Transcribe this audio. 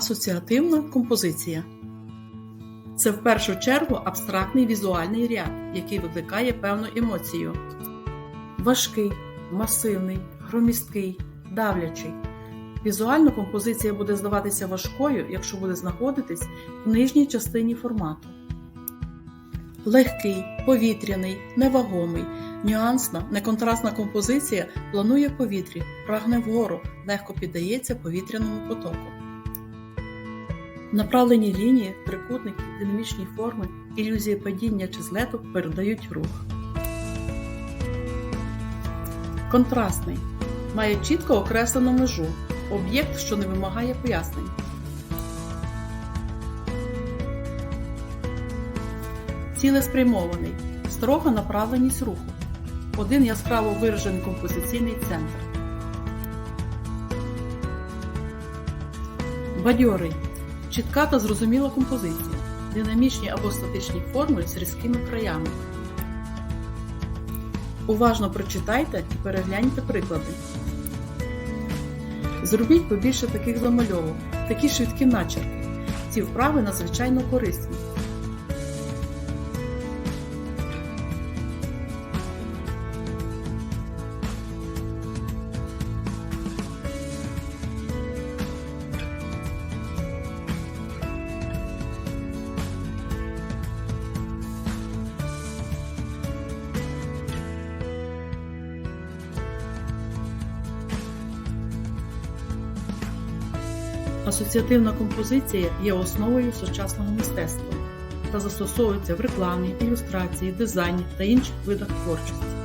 Асоціативна композиція це в першу чергу абстрактний візуальний ряд, який викликає певну емоцію. Важкий, масивний, громісткий, давлячий. Візуально композиція буде здаватися важкою, якщо буде знаходитись в нижній частині формату. Легкий, повітряний, невагомий, нюансна, неконтрастна композиція планує повітрі, прагне вгору, легко піддається повітряному потоку. Направлені лінії, трикутники, динамічні форми, ілюзії падіння чи злету передають рух. Контрастний має чітко окреслену межу, об'єкт, що не вимагає пояснень. Цілеспрямований, строга направленість руху, один яскраво виражений композиційний центр. Бадьорий чітка та зрозуміла композиція, динамічні або статичні формули з різкими краями. Уважно прочитайте і перегляньте приклади. Зробіть побільше таких замальовок, такі швидкі начерки. Ці вправи надзвичайно корисні. Асоціативна композиція є основою сучасного мистецтва та застосовується в рекламі, ілюстрації, дизайні та інших видах творчості.